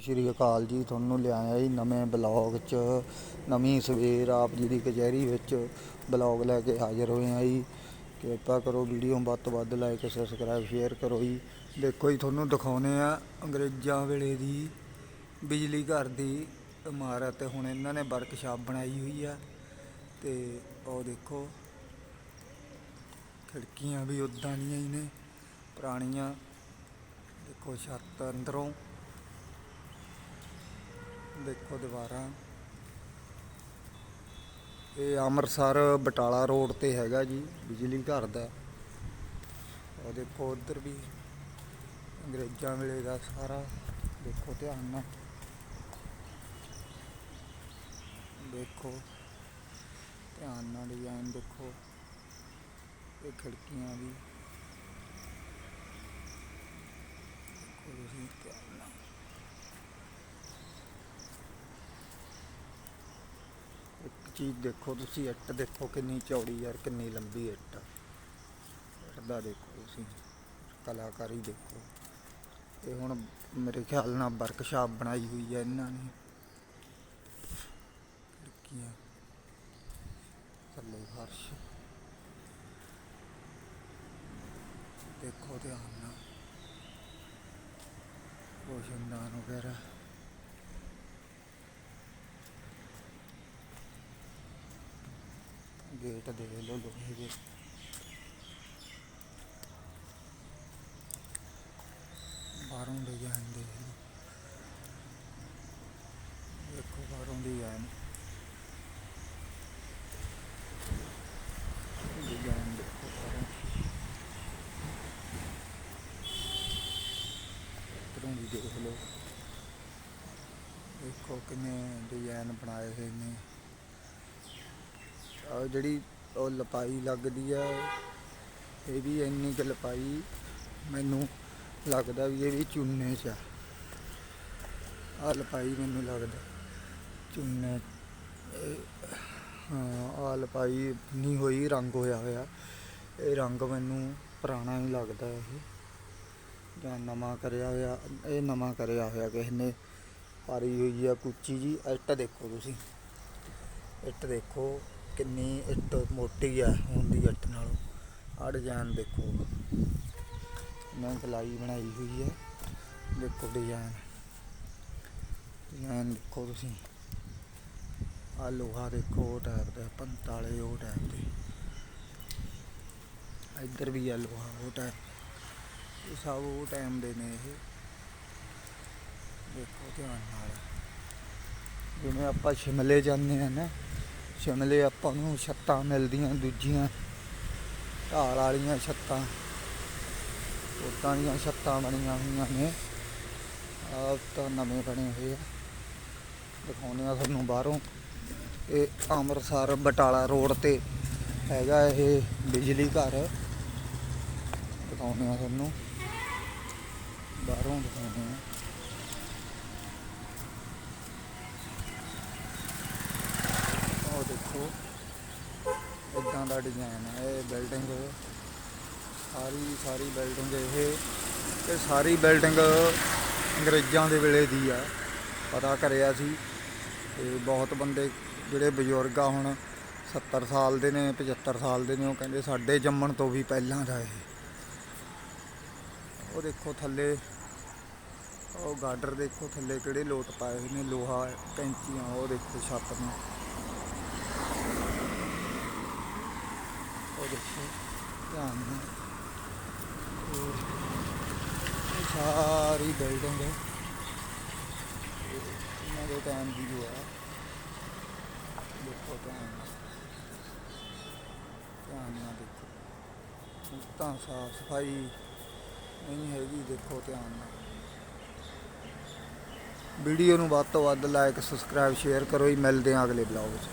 ਸ਼੍ਰੀ ਅਕਾਲ ਜੀ, ਤੁਹਾਨੂੰ ਲਿਆਇਆ ਜੀ ਨਵੇਂ ਬਲੌਗ 'ਚ। ਨਵੀਂ ਸਵੇਰ ਆਪ ਜੀ ਦੀ ਕਚਹਿਰੀ ਵਿੱਚ ਬਲੌਗ ਲੈ ਕੇ ਹਾਜ਼ਰ ਹੋਏ ਆ ਜੀ। ਕਿਰਪਾ ਕਰੋ ਵੀਡੀਓ ਵੱਧ ਤੋਂ ਵੱਧ ਲਾਈਕ ਸਬਸਕ੍ਰਾਈਬ, ਸ਼ੇਅਰ ਕਰੋ ਜੀ। ਦੇਖੋ ਜੀ, ਤੁਹਾਨੂੰ ਦਿਖਾਉਨੇ ਆ ਅੰਗਰੇਜ਼ਾਂ ਵੇਲੇ ਦੀ ਬਿਜਲੀ ਘਰ ਦੀ ਇਮਾਰਤ। ਹੁਣ ਇਹਨਾਂ ਨੇ ਵਰਕਸ਼ਾਪ ਬਣਾਈ ਹੋਈ ਆ ਤੇ ਉਹ ਦੇਖੋ, ਖਿੜਕੀਆਂ ਵੀ ਉਦਾਂ ਦੀਆਂ ਹੀ ਨੇ, ਪੁਰਾਣੀਆਂ। ਦੇਖੋ, ਛੱਤ ਅੰਦਰੋਂ ਦੇਖੋ ਦੀਵਾਰਾਂ ਇਹ ਅੰਮ੍ਰਿਤਸਰ ਬਟਾਲਾ ਰੋਡ ਤੇ ਹੈਗਾ ਜੀ, ਬਿਜਲੀ ਘਰ ਦਾ। ਉਹ ਦੇਖੋ ਉਧਰ ਵੀ ਅੰਗਰੇਜ਼ਾਂ ਵੇਲੇ ਦਾ ਸਾਰਾ, ਦੇਖੋ ਧਿਆਨ ਨਾਲ। ਦੇਖੋ, ਧਿਆਨ ਨਾਲ ਡਿਜ਼ਾਈਨ ਦੇਖੋ। ਇਹ ਖਿੜਕੀਆਂ ਵੀ। ਦੇਖੋ ਤੁਸੀਂ ਧਿਆਨ ਨਾਲ। ਚੀਜ਼ ਦੇਖੋ ਤੁਸੀਂ, ਇੱਟ ਦੇਖੋ ਕਿੰਨੀ ਚੌੜੀ ਯਾਰ, ਕਿੰਨੀ ਲੰਬੀ ਇੱਟ ਆ। ਦਾ ਦੇਖੋ ਤੁਸੀਂ, ਕਲਾਕਾਰੀ ਦੇਖੋ। ਇਹ ਹੁਣ ਮੇਰੇ ਖਿਆਲ ਨਾਲ ਵਰਕਸ਼ਾਪ ਬਣਾਈ ਹੋਈ ਹੈ ਇਹਨਾਂ ਨੇ। ਖਿੜਕੀਆਂ ਥੱਲੇ ਫਰਸ਼। ਦੇਖੋ ਧਿਆਨ ਨਾਲ। ਰੋਸ਼ਨਦਾਨ ਵਗੈਰਾ। ਗੇਟ ਦੇਖ ਲਓ ਲੋਹੇ ਦੇ। ਬਾਹਰੋਂ ਡਿਜ਼ਾਈਨ ਦੇਖ ਦੇਖੋ ਬਾਹਰੋਂ ਡਿਜ਼ਾਈਨ ਡਿਜ਼ਾਈਨ ਦੇਖੋ ਬਾਹਰੋਂ। ਇੱਧਰੋਂ ਵੀ ਦੇਖ ਲਓ। ਦੇਖੋ ਕਿੰਨੇ ਡਿਜ਼ਾਈਨ ਬਣਾਏ ਹੋਏ ਨੇ। ਆ ਜਿਹੜੀ ਉਹ ਲਪਾਈ ਲੱਗਦੀ ਆ ਇਹ ਵੀ ਇੰਨੀ ਕੁ ਲਪਾਈ ਮੈਨੂੰ ਲੱਗਦਾ ਵੀ ਇਹ ਵੀ ਚੂਨੇ 'ਚ ਆ। ਆਹ ਲਪਾਈ ਮੈਨੂੰ ਲੱਗਦਾ ਚੂਨੇ ਇਹ- ਹਾਂ ਆਹ ਲਪਾਈ ਨਹੀਂ ਹੋਈ, ਰੰਗ ਹੋਇਆ ਹੋਇਆ। ਇਹ ਰੰਗ ਮੈਨੂੰ ਪੁਰਾਣਾ ਹੀ ਲੱਗਦਾ ਇਹ। ਜਾਂ ਨਵਾਂ ਕਰਿਆ ਹੋਇਆ, ਇਹ ਨਵਾਂ ਕਰਿਆ ਹੋਇਆ ਕਿਸੇ ਨੇ ਪਾਰੀ ਹੋਈ ਆ ਕੁੱਚੀ ਜੀ। ਇੱਟ ਦੇਖੋ ਤੁਸੀਂ। ਇੱਟ ਦੇਖੋ। ਕਿੰਨੀ ਇੱਟ ਮੋਟੀ ਆ ਹੁਣ ਦੀ ਇੱਟ ਨਾਲੋਂ। ਆਹ ਡਿਜ਼ਾਈਨ ਦੇਖੋ ਮੈਂ ਗਲਾਈ ਬਣਾਈ ਹੋਈ ਹੈ ਦੇਖੋ ਡਿਜ਼ਾਈਨ ਡਿਜ਼ਾਈਨ ਦੇਖੋ ਤੁਸੀਂ। ਆ ਲੋਹਾ ਦੇਖੋ, ਉਹ ਟਾਈਪ ਦਾ ਪੰਤਾਲੇ ਉਹ ਟਾਈਪ ਦੇ। ਇੱਧਰ ਵੀ ਆ ਲੋਹਾ, ਉਹ ਟਾਈਪ ਇਹ ਸਭ ਉਹ ਟਾਈਮ ਦੇ ਨੇ ਇਹ। ਦੇਖੋ ਧਿਆਨ ਨਾਲ। ਜਿਵੇਂ ਆਪਾਂ ਸ਼ਿਮਲੇ ਜਾਂਦੇ ਆ ਨਾ ਸ਼ਿਮਲੇ ਆਪਾਂ ਨੂੰ ਛੱਤਾਂ ਮਿਲਦੀਆਂ ਦੂਜੀਆਂ। ਢਾਲ ਵਾਲੀਆਂ ਛੱਤਾਂ। ਉਦਾਂ ਦੀਆਂ ਛੱਤਾਂ ਬਣੀਆਂ ਹੋਈਆਂ ਨੇ। ਆਹ ਤਾਂ ਨਵੇਂ ਬਣੇ ਹੋਏ ਆ। ਦਿਖਾਉਂਦੇ ਆ ਤੁਹਾਨੂੰ ਬਾਹਰੋਂ। ਇਹ ਅੰਮ੍ਰਿਤਸਰ ਬਟਾਲਾ ਰੋਡ ਤੇ ਹੈਗਾ ਇਹ ਬਿਜਲੀ ਘਰ। ਦਿਖਾਉਂਦੇ ਆ ਤੁਹਾਨੂੰ। ਬਾਹਰੋਂ ਦਿਖਾਉਂਦੇ ਆ ਉਹ ਦੇਖੋ ਇਦਾਂ ਦਾ ਡਿਜ਼ਾਈਨ ਹੈ ਇਹ ਬਿਲਡਿੰਗ ਸਾਰੀ ਸਾਰੀ ਬਿਲਡਿੰਗ ਇਹ। ਇਹ ਸਾਰੀ ਬਿਲਡਿੰਗ ਅੰਗਰੇਜ਼ਾਂ ਦੇ ਵੇਲੇ ਦੀ ਆ। ਪਤਾ ਕਰਿਆ ਸੀ। ਤੇ ਬਹੁਤ ਬੰਦੇ, ਜਿਹੜੇ ਬਜ਼ੁਰਗ ਆ ਹੁਣ 70 ਸਾਲ ਦੇ ਨੇ 75 ਸਾਲ ਦੇ ਨੇ, ਉਹ ਕਹਿੰਦੇ ਸਾਡੇ ਜੰਮਣ ਤੋਂ ਵੀ ਪਹਿਲਾਂ ਦਾ ਇਹ। ਉਹ ਦੇਖੋ ਥੱਲੇ, ਉਹ ਗਾਰਡਰ ਦੇਖੋ ਥੱਲੇ ਕਿਹੜੇ ਲੋਟ ਪਾਏ ਹੋਏ ਨੇ, ਲੋਹਾ, ਕੈਂਚੀਆਂ, ਉਹ ਦੇਖੋ ਛੱਤ ਨੂੰ। ਦੇਖੋ। ਧਿਆਨ ਨਾਲ। ਇਹ ਸਾਰੀ ਬਿਲਡਿੰਗ ਇਹਨਾਂ ਦੇ ਟਾਈਮ ਦੀ ਜੋ ਹੈ। ਦੇਖੋ ਧਿਆਨ ਨਾਲ। ਧਿਆਨ ਨਾਲ ਦੇਖੋ। ਤਾਂ ਸਾਫ਼ ਸਫ਼ਾਈ ਨਹੀਂ ਹੈਗੀ, ਦੇਖੋ ਧਿਆਨ ਨਾਲ। ਵੀਡੀਓ ਨੂੰ ਵੱਧ ਤੋਂ ਵੱਧ ਲਾਈਕ ਸਬਸਕ੍ਰਾਈਬ ਸ਼ੇਅਰ ਕਰੋ ਹੀ ਮਿਲਦੇ ਹਾਂ ਅਗਲੇ ਬਲੌਗ 'ਚ